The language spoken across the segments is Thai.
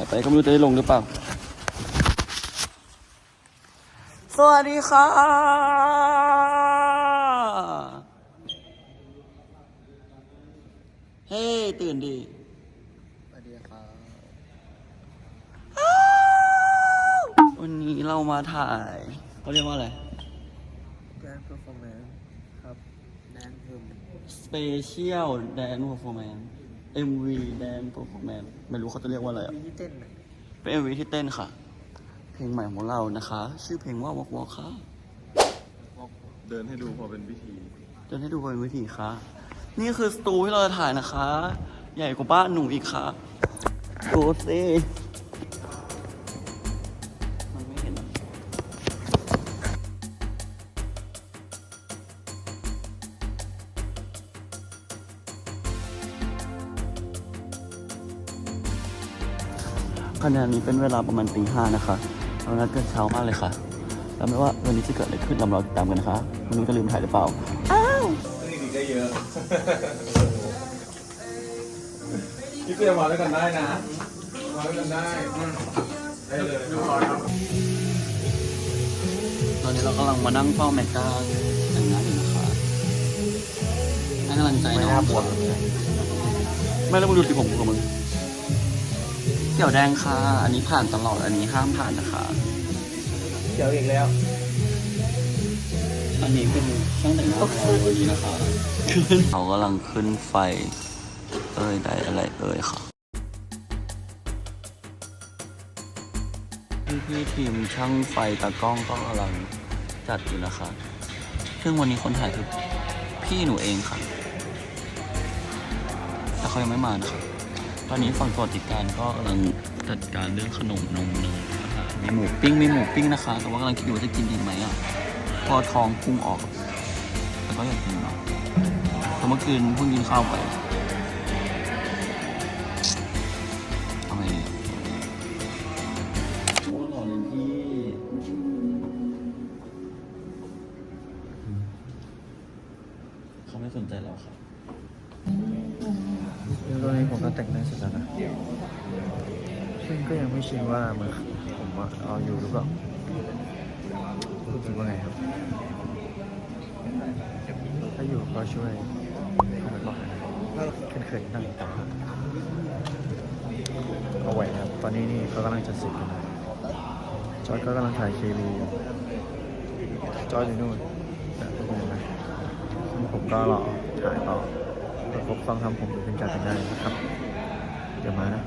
ถ่ายไปก็ไม่รู้จะได้ลงหรือเปล่า สวัสดีค่ะ เฮ้ตื่นดี สวัสดีครับวันนี้เรามาถ่ายเขาเรียกว่าอะไร แดนเพอร์ฟอร์แมนซ์ครับ แดนเพิ่ม Special Dance Performance MV Dance Performance ไม่รู้เขาจะเรียกว่าอะไรอะมีที่เต้นไหมเป็น MV ที่เต้นค่ะ เพลงใหม่ของเรานะคะ ชื่อเพลงว่า Walk Walk ค่ะ เดินให้ดูพอเป็นพิธีเดินให้ดูเป็นวิธีค่ะ นี่คือสตูที่เราจะถ่ายนะคะ ใหญ่กว่าบ้านหนูอีกค่ะดูสิมัน ขณะนี้เป็นเวลาประมาณตีห้านะคะเรานัดกันเช้ามากเลยค่ะแล้วไม่ว่าวันนี้จะเกิดอะไรขึ้นเรารอติดตามกันนะคะวันนี้จะลืมถ่ายหรือเปล่านี่ดีได้เยอะพี่เปียมาด้วยกันได้นะมาด้วยกันได้ได้เลยดูก่อนครับตอนนี้เรากำลังมานั่งเฝ้าแมกกาแต่งงานอยู่นะคะให้กำลังใจน้องค่ะไม่แล้วมึงดูสิผมกูกับมึง เขียวแดงค่ะ อันนี้ผ่านตลอด อันนี้ห้ามผ่านนะคะ เดี๋ยวอีกแล้ว อันนี้เป็นช่างแต่งหน้าของเราวันนี้นะคะเขากำลังขึ้นไฟ เอ้ยได้อะไรเอ้ยค่ะ พี่พี่ๆทีมช่างไฟตากล้องก็กำลังจัดอยู่นะคะ ซึ่งวันนี้คนถ่ายคือพี่หนูเองค่ะ แต่เขายังไม่มานะคะ ตอนนี้ฝั่งสวัสดิการก็กำลังจัดการเรื่องขนมนมเนยอาหารมีหมูปิ้งมีหมูปิ้งนะคะ แต่ว่ากำลังคิดอยู่ว่าจะกินดีไหมอะพอท้องพุ่งออกแต่ก็อยากกินเนาะแต่เมื่อคืนเพิ่งกินข้าวไป นี้ผมก็แต่งหน้าเสร็จแล้วนะ ซึ่งก็ยังไม่ชินว่ามันผมว่าเอาอยู่หรือเปล่ารู้สึกว่าไงครับ ถ้าอยู่ก็ช่วยคอมเมนต์บอกหน่อยนะครับเคยๆนั่งตามเอาไว้ครับ ตอนนี้นี่เขากำลังจะเสร็จกันนะจอยก็กำลังถ่ายเคมียจอยอยู่นู่นนะทุกคนเห็นไหมผมก็รอถ่ายต่อ ครบฟังทำผมเป็นการแต่งหน้นะครับ เดี๋ยวมานะ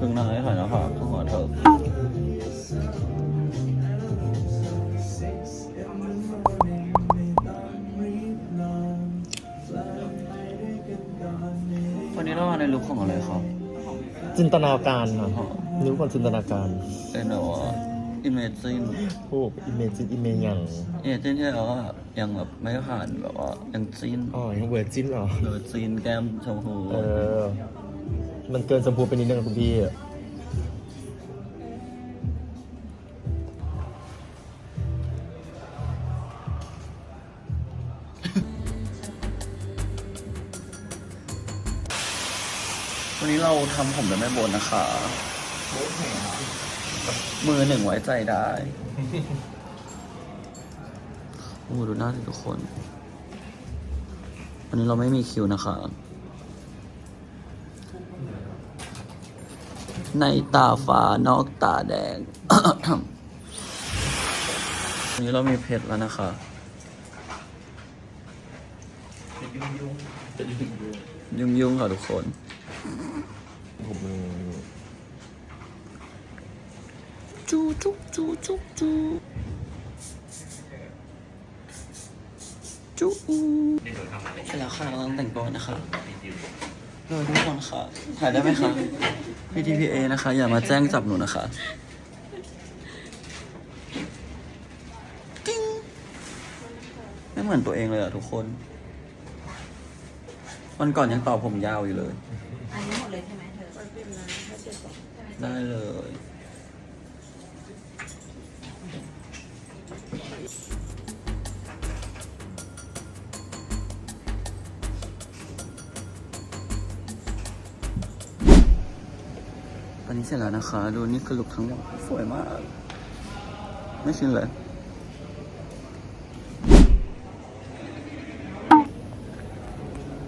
ครึ่งหน้าให้ถ่ายหน้าผากข้างหัวเธอวันนี้เรามาในลุคของอะไรครับจินตนาการครับรู้ก่อนจินตนาการเป็นแบบว่าอิมเมจินพวกอิเมจินอิเมยังเอเจนที่เราว่ายังแบบไม่ผ่านแบบว่ายังจีนอ๋อยังเวอร์จินเหรอหรือจีนแก้มชมพูเออ มันเกินสมพูไปนิดนึงคุณพี่วันนี้เราทำผมแบบแม่โบนนะคะ มือหนึ่งไว้ใจได้โอ้ดูหน้าสิทุกคน วันนี้เราไม่มีคิวนะคะ ในตาฟ้านอกตาแดงวันนี้เรามีเพชรแล้วนะคะ ยุ่งๆค่ะทุกคน ผมมือจูจุกจูจุกจูจูเสร็จแล้วค่ะเราต้องแต่งตัวนะคะ เลยทุกคนค่ะ ถ่ายได้ไหมคะพี่ TPA นะคะ อย่ามาแจ้งจับหนูนะคะกิ้งไม่เหมือนตัวเองเลยอะทุกคน วันก่อนยังต่อผมยาวอยู่เลย อันนี้หมดเลยใช่ไหมเธอ ได้เลย อนนี้เสร็จแล้วนะคะ ดูนี่คือลุกทั้งหมดสวยมาก ไม่ชินเลย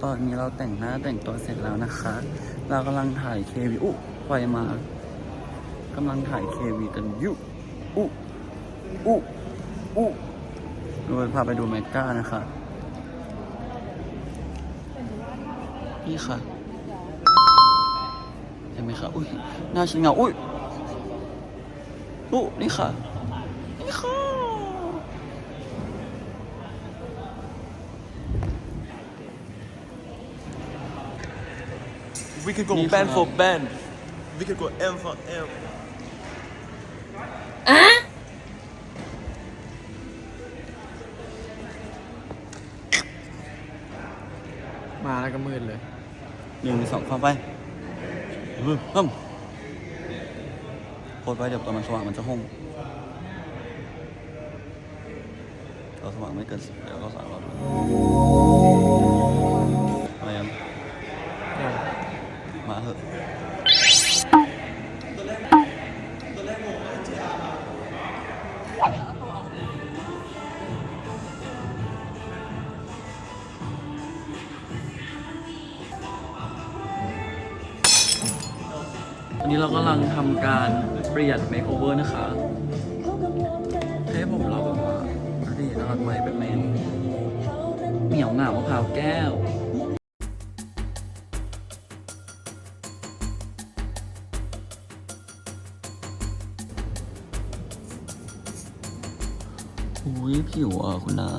ตอนนี้เราแต่งหน้าแต่งตัวเสร็จแล้วนะคะ เรากำลังถ่ายเควีอุ๊ไฟมากำลังถ่ายเควีกันยุอุ๊อุ๊อุ๊ดูพาไปดูแมกก้านะคะ นี่ค่ะ ไหมคะอุ้ยหน้าฉันเหงาอุ้ยอุ๊นี่ค่ะ นี่ค่ะ We could go Need band for help. band. We could go M for M. มาแล้วก็มืดเลยหนึ่งสองเข้าไป ฮึมฮึมโคตรไว้เดี๋ยวตอนมันสว่างมันจะห้องเราสว่างไม่เกินสิบเดี๋ยวเราสว่างเรา นนี้เรากำลังทำการเปลี่ยนเมคโอเวอร์นะคะเทปผมเราแบบว่าดูดิน่ารักไหมเป็นแมนเหนียวหนามะพร้าวแก้วอุ้ยผิวอะคุณนา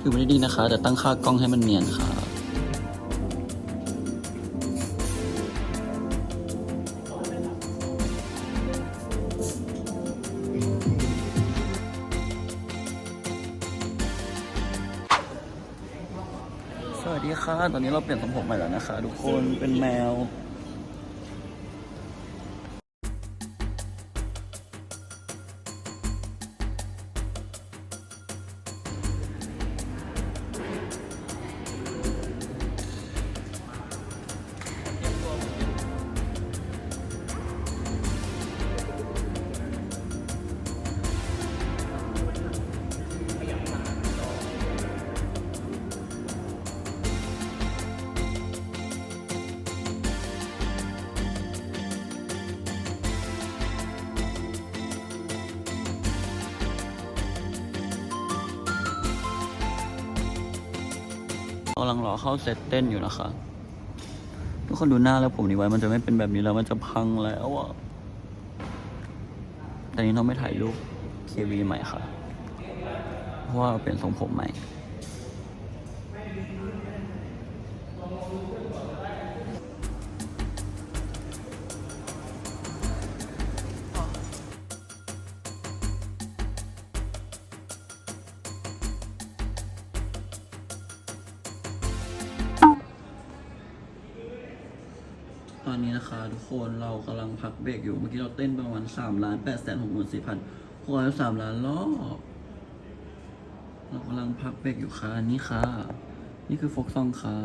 ผิวไม่ได้ดีนะคะ แต่ตั้งค่ากล้องให้มันเนียนค่ะ ตอนนี้เราเปลี่ยนทรงผมใหม่แล้วนะคะ ทุกคนเป็นแมว กำลังรอเข้าเซตเต้นอยู่นะคะ ทุกคนดูหน้าแล้วผมนี้ไว้ มันจะไม่เป็นแบบนี้แล้ว มันจะพังแล้วอะแต่นี้ต้องไม่ถ่ายรูปเควีใหม่ค่ะ เพราะว่าเป็นทรงผมใหม่ ตอนนี้นะคะ ทุกคนเรากำลังพักเบรกอยู่ เมื่อกี้เราเต้นประมาณสามล้านแปดแสนหกหมื่นสี่พันหกร้อยสามล้านรอบเรากำลังพักเบรกอยู่ค่ะนี่ค่ะ นี่คือฟกซองค่ะ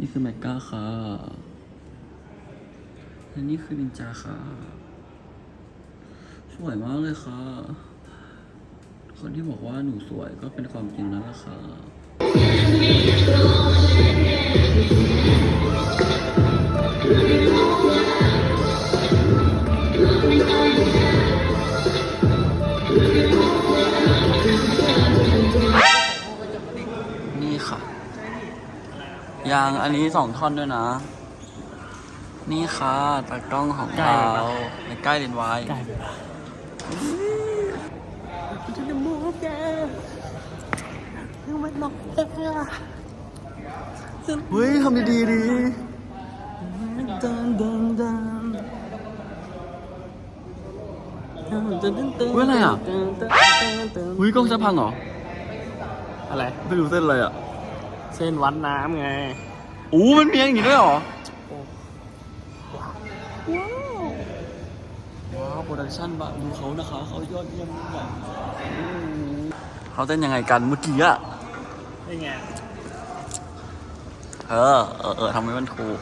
นี่คือแมกกาค่ะและนี่คือนินจาค่ะ สวยมากเลยค่ะ คนที่บอกว่าหนูสวยก็เป็นความจริงนั่นแหละค่ะ นี่ค่ะ ยางอันนี้สองท่อนด้วยนะ นี่ค่ะตากล้องของเราในใกล้เลนไวายเฮ้ยทำดีๆดี เฮ้ยอะไรอะเฮ้ยกล้องจะพังเหรอ อะไร ไม่รู้เส้นอะไรอะ เส้นวัดน้ำไง อู้มันมีอย่างนี้ด้วยเหรอว้าวว้าวโปรดักชั่นบะดูเขานะคะเขายอดเยี่ยมมากเขาเต้นยังไงกันเมื่อกี้อะนี่ไง เออ เออเออทำให้มันถูก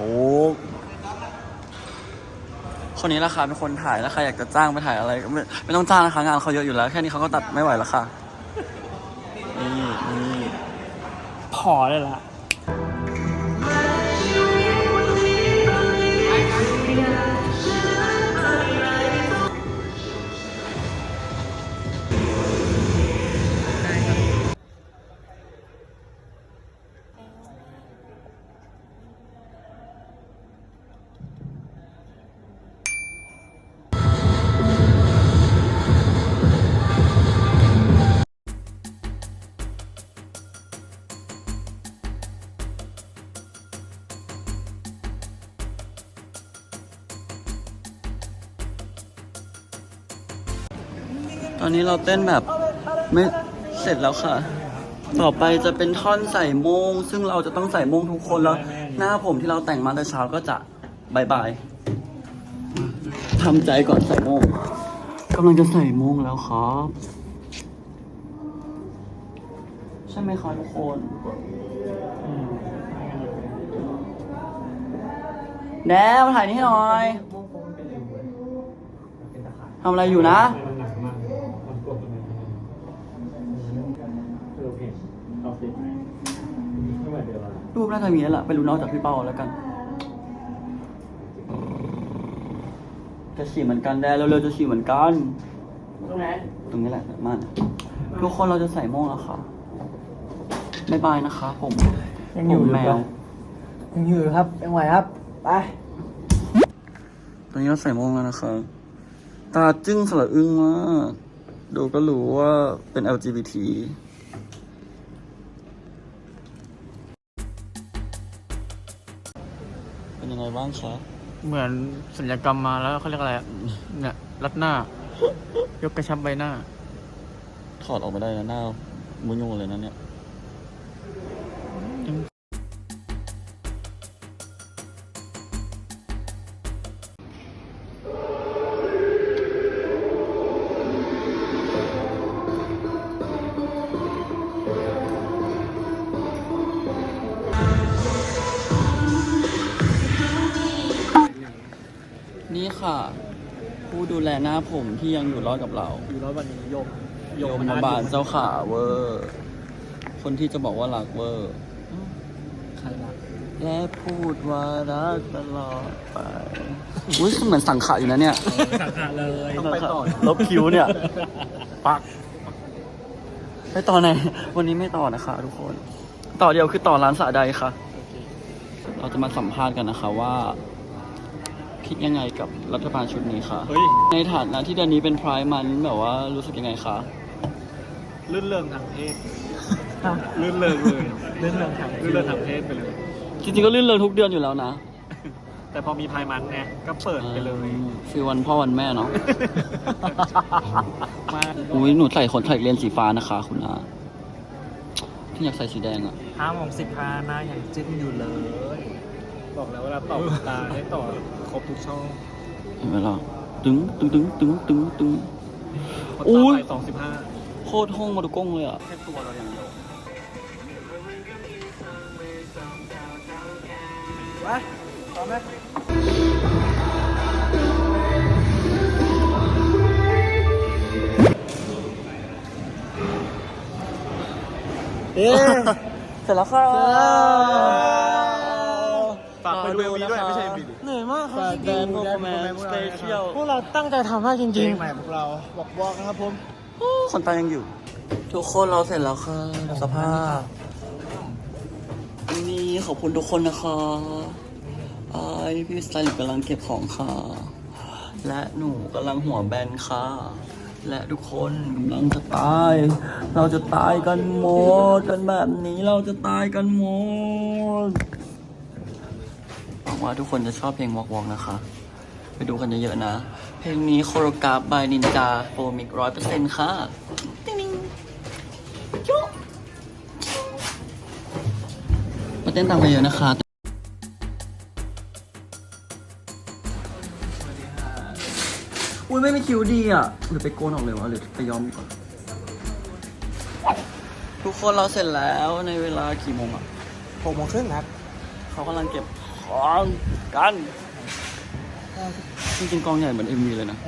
ถูกคนนี้ราคาเป็นคนถ่ายแล้วใครอยากจะจ้างไปถ่ายอะไรก็ไม่ไม่ต้องจ้างนะคะงานเขาเยอะอยู่แล้ว แค่นี้เขาก็ตัดไม่ไหวแล้วค่ะ นี่นี่พอเลยละ ตอนนี้เราเต้นแบบไม่เสร็จแล้วค่ะ ต่อไปจะเป็นท่อนใส่โมง ซึ่งเราจะต้องใส่โมงทุกคนแล้ว หน้าผมที่เราแต่งมาแต่เช้าก็จะบายบายทำใจก่อนใส่โมงกำลังจะใส่โมงแล้วครับ ใช่ไหมคะทุกคนแดวถ่ายนี่หน่อยทำอะไรอยู่นะ มันหนักมากมันกดตรงนี้คือโอเคเอาสิไม่เหมือนเดิมละ รูป น่าจะมีแล้วล่ะไปรู้นอกจากพี่เป้าแล้วกัน จะฉี่เหมือนกันแดเร็วๆจะฉี่เหมือนกัน ตรงไหนตรงนี้แหละมันทุกคนเราจะใส่โม่งแล้วค่ะบ๊ายบายนะคะ ผมยังอยู่ผมแมว ยังอยู่ครับ ยังไหวครับ ไป ตอนนี้เราใส่โม่งแล้วนะคะตาจึ้งสละอึ้งมาก ดูก็รู้ว่าเป็น LGBT ไงบ้างคะเหมือนศัลยกรรมมาแล้วเขาเรียกอะไรอะเนี่ยรัดหน้า ยกกระชับใบหน้า ถอดออกไม่ได้นะหน้ามุ้งงเลยนะเนี่ย ค่ะ ผู้ดูแลหน้าผมที่ยังอยู่รอดกับเรา อยู่แล้ววันนี้โยกโยมบาลเจ้าขาเวอร์ คนที่จะบอกว่ารักเวอร์ ใครรักและพูดว่ารักตลอดไป อุ้ยเหมือนสังขะอยู่นะเนี่ย สังหารเลยต้องไปต่อ ลบคิ้วเนี่ย ปัก ไปต่อไหน วันนี้ไม่ต่อนะคะทุกคน ต่อเดียวคือต่อร้านสะใดค่ะ เราจะมาสัมภาษณ์กันนะคะว่า คิดยังไงกับรัฐบาลชุดนี้คะเฮ้ย ในฐานะที่เดือนนี้เป็นพรายมันแบบว่ารู้สึกยังไงคะลื่นเริงทางเพศลื่นเริงเลยลื่นเริงทางลื่นเริงทางเพศไปเลย จริงๆก็ลื่นเริงทุกเดือนอยู่แล้วนะแต่พอมีพายมันไงก็เปิดไปเลยฟีลวันพ่อวันแม่เนาะมาอุ้ยหนูใส่ขนใส่เลนส์สีฟ้านะคะ คุณอาที่อยากใส่สีแดงอะห้าโมงสิบห้าหน้ายังจิ้มอยู่เลย บอกแล้วเวลาต่อขนตาให้ต่อ ครบทุกช่องเห็นไหมล่ะตึงตึงตึงตึงตึงตึงขนอุ๊ตายไปสองสิบห้าโคตรห้องมาดูกล้องเลยอะแค่ตัวเราอย่างเดียวไปพร้อมไหมเอ๊เสร็จแล้วค่ะฝากไปดู MV ด้วย ไม่ใช่ MV ดิเหนื่อยมากรับแดนโปรแมนสเปเชียลพวกเราตั้งใจทำมากจริงๆใหม่พวกเราบอกบอกนะครับผมคนตายังอยู่ ทุกคนเราเสร็จแล้วค่ะสภาพนี่ขอบคุณทุกคนนะคะไอายพี่สไตลิสต์กำลังเก็บของค่ะ และหนูกำลังหัวแบนค่ะ และทุกคนกำลังจะตาย เราจะตายกันหมดกันแบบนี้เราจะตายกันหมด ว่าทุกคนจะชอบเพลงวอกวอกนะคะ ไปดูกันเยอะๆนะ เพลงนี้โคโรกาบายนินจาโฟมิกร้อยเปอร์เซ็นต์ค่ะมาเต้นตามไปเยอะนะคะอุ้ยไม่มีคิวดีอะ หรือไปโกนออกเลยวะหรือไปยอมดีกว่าทุกคนเราเสร็จแล้วในเวลากี่โมงอะหกโมงครึ่งครับ เขากำลังเก็บ กองกันจริงๆกองใหญ่เหมือน MV เลยนะ